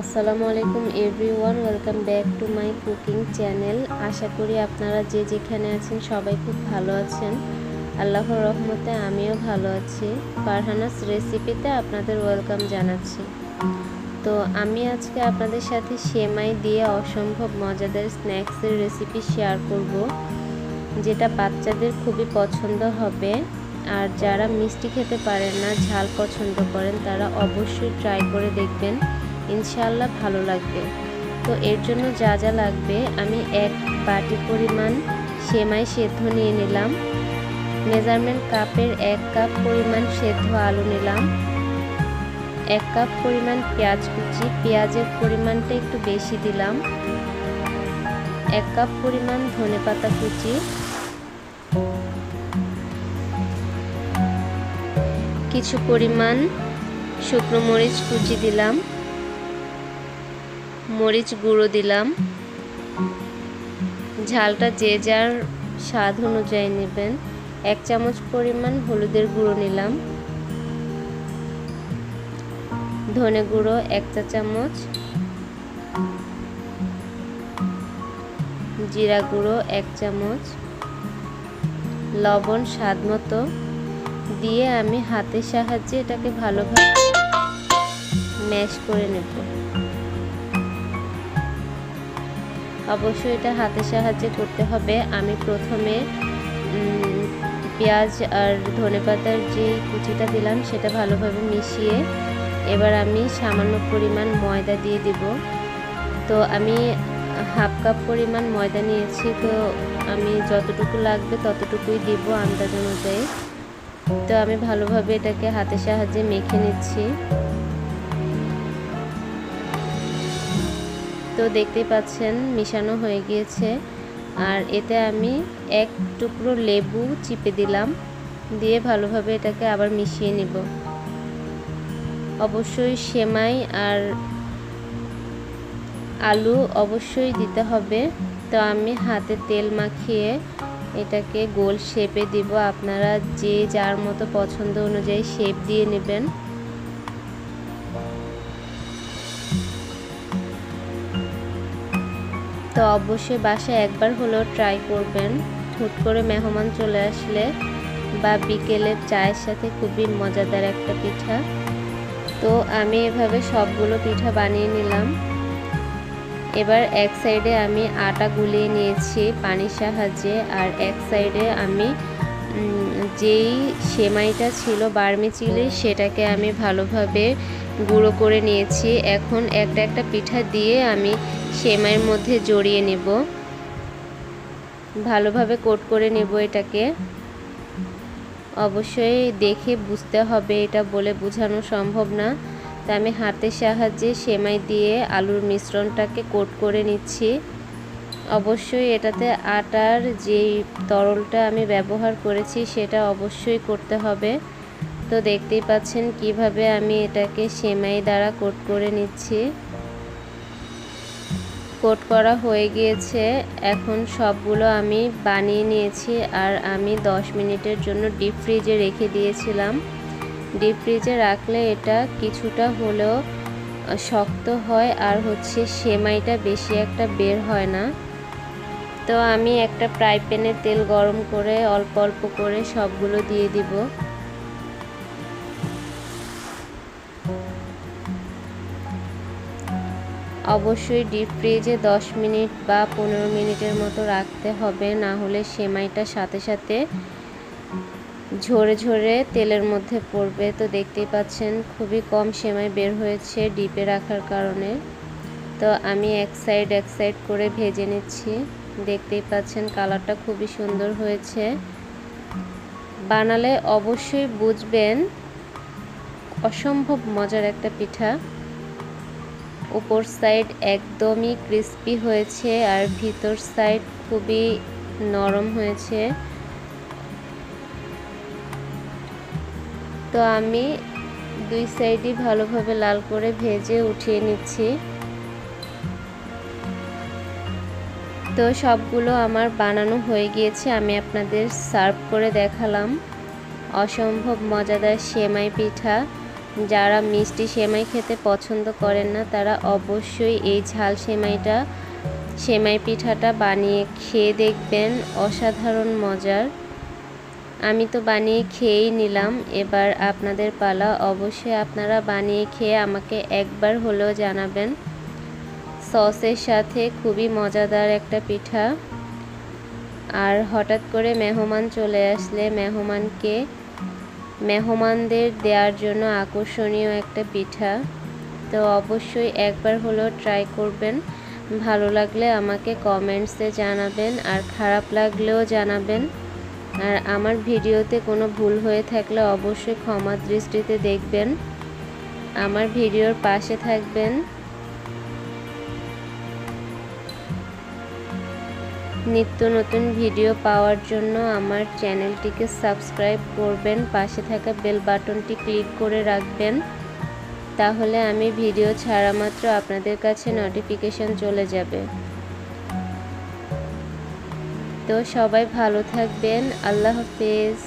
আসসালামু আলাইকুম everyone, welcome back to my cooking channel. আশা করি আপনারা যে যেখানে আছেন সবাই খুব ভালো আছেন। আল্লাহর রহমতে আমিও ভালো আছি। ফারহানাস রেসিপিতে আপনাদের ওয়েলকাম জানাচ্ছি। তো আমি আজকে আপনাদের সাথে সেমাই দিয়ে অসম্ভব মজাদার স্ন্যাক্সের রেসিপি শেয়ার করব, যেটা বাচ্চাদের খুবই পছন্দ হবে। আর যারা মিষ্টি খেতে পারেন না, ঝাল পছন্দ করেন, তারা অবশ্যই ট্রাই করে দেখবেন। ইনশাল্লাহ ভালো লাগবে। তো এর জন্য যা যা লাগবে আমি এক বাটি পরিমাণ সেমাই সেদ্ধ নিয়ে নিলাম। মেজারমেন্ট কাপের এক কাপ পরিমাণ সেদ্ধ আলু নিলাম। এক কাপ পরিমাণ পেঁয়াজ কুচি, পেঁয়াজের পরিমাণটা একটু বেশি দিলাম। এক কাপ পরিমাণ ধনে পাতা কুচি। কিছু পরিমাণ শুকনো মরিচ কুচি দিলাম। মরিচ গুঁড়ো দিলাম। ঝালটা যে যার স্বাদ অনুযায়ী নেবেন। এক চামচ পরিমাণ হলুদের গুঁড়ো নিলাম। ধনে গুঁড়ো এক চা চামচ। জিরা গুঁড়ো এক চামচ। লবণ স্বাদ মতো। দিয়ে আমি হাতের সাহায্যে এটাকে ভালোভাবে ম্যাশ করে নেব। অবশ্যই এটা হাতের সাহায্যে করতে হবে। আমি প্রথমে পেঁয়াজ আর ধনে পাতার যে কুচিটা দিলাম, সেটা ভালোভাবে মিশিয়ে এবার আমি সামান্য পরিমাণ ময়দা দিয়ে দিব। তো আমি হাফ কাপ পরিমাণ ময়দা নিয়েছি, তো আমি যতটুকু লাগবে ততটুকুই দিব আন্দাজ অনুযায়ী। তো আমি ভালোভাবে এটাকে হাতের সাহায্যে মেখে নিচ্ছি। তো দেখতেই পাচ্ছেন, মিশানো হয়ে গিয়েছে। আর এতে আমি এক টুকরো লেবু চিপে দিলাম, দিয়ে ভালোভাবে এটাকে আবার মিশিয়ে নিব। অবশ্যই সেমাই আর আলু অবশ্যই দিতে হবে। তো আমি হাতে তেল মাখিয়ে এটাকে গোল শেপে দিব। আপনারা যে যার মতো পছন্দ অনুযায়ী শেপ দিয়ে নেবেন। তো অবশ্যই বাসায় একবার হলেও ট্রাই করবেন। হুট করে মেহমান চলে আসলে বা বিকেলের চায়ের সাথে খুবই মজাদার একটা পিঠা। তো আমি এভাবে সবগুলো পিঠা বানিয়ে নিলাম। এবার এক সাইডে আমি আটা গুলিয়ে নিয়েছি পানির সাহায্যে, আর এক সাইডে আমি যেই সেমাইটা ছিল বার্মি চিলি, সেটাকে আমি ভালোভাবে গুঁড়ো করে নিয়েছি। এখন একটা একটা পিঠা দিয়ে আমি সেমাইয়ের মধ্যে জড়িয়ে নেব। ভালোভাবে কোট করে নেব এটাকে। অবশ্যই দেখে বুঝতে হবে এটা বলে বোঝানো সম্ভব না। তা আমি হাতের সাহায্যে সেমাই দিয়ে আলুর মিশ্রণটাকে কোট করে নিচ্ছি। অবশ্যই এটাতে আটার যেই তরলটা আমি ব্যবহার করেছি সেটা অবশ্যই করতে হবে। তো দেখতেই পাচ্ছেন কীভাবে আমি এটাকে সেমাই দ্বারা কোট করে নিচ্ছি। কোট করা হয়ে গিয়েছে। এখন সবগুলো আমি বানিয়ে নিয়েছি আর আমি 10 মিনিটের জন্য ডিপ ফ্রিজে রেখে দিয়েছিলাম। ডিপ ফ্রিজে রাখলে এটা কিছুটা হলেও শক্ত হয় আর হচ্ছে সেমাইটা বেশি একটা বের হয় না। তো আমি একটা ফ্রাই প্যানে তেল গরম করে অল্প অল্প করে সবগুলো দিয়ে দিব। অবশ্যই ডিপ ফ্রিজে 10 মিনিট বা পনেরো মিনিটের মতো রাখতে হবে, না হলে সেমাইটা সাথে সাথে ঝরে ঝরে তেলের মধ্যে পড়বে। তো দেখতেই পাচ্ছেন, খুবই কম সেমাই বের হয়েছে ডিপে রাখার কারণে। তো আমি এক সাইড এক সাইড করে ভেজে নিচ্ছি। দেখতেই পাচ্ছেন কালারটা খুবই সুন্দর হয়েছে। বানালে অবশ্যই বুঝবেন অসম্ভব মজার একটা পিঠা। উপর সাইড একদমই ক্রিস্পি হয়েছে আর ভিতর সাইড খুবই নরম হয়েছে। তো আমি দুই সাইডই ভালোভাবে লাল করে ভেজে উঠিয়ে নিচ্ছি। তো সবগুলো আমার বানানো হয়ে গিয়েছে, আমি আপনাদের সার্ভ করে দেখালাম। অসম্ভব মজাদার সেমাই পিঠা। যারা মিষ্টি সেমাই খেতে পছন্দ করেন না, তারা অবশ্যই এই ঝাল সেমাইটা, সেমাই পিঠাটা বানিয়ে খেয়ে দেখবেন। অসাধারণ মজার। আমি তো বানিয়ে খেয়েই নিলাম। এবার আপনাদের পালা অবশ্যই আপনারা বানিয়ে খেয়ে আমাকে একবার হলেও জানাবেন। সসের সাথে খুবই মজাদার একটা পিঠা। আর হঠাৎ করে মেহমান চলে আসলে মেহমানকে, মেহমানদের দেওয়ার জন্য আকর্ষণীয় একটা পিঠা। তো অবশ্যই একবার হলেও ট্রাই করবেন। ভালো লাগলে আমাকে কমেন্টসে জানাবেন আর খারাপ লাগলেও জানাবেন। আর আমার ভিডিওতে কোনো ভুল হয়ে থাকলে অবশ্যই ক্ষমা দৃষ্টিতে দেখবেন। আমার ভিডিওর পাশে থাকবেন। নিত্য নতুন ভিডিও পাওয়ার জন্য আমার চ্যানেলটিকে সাবস্ক্রাইব করবেন, পাশে থাকা বেল বাটনটি ক্লিক করে রাখবেন। তাহলে আমি ভিডিও ছাড়া মাত্র আপনাদের কাছে নোটিফিকেশন চলে যাবে। তো সবাই ভালো থাকবেন, আল্লাহ হাফেজ।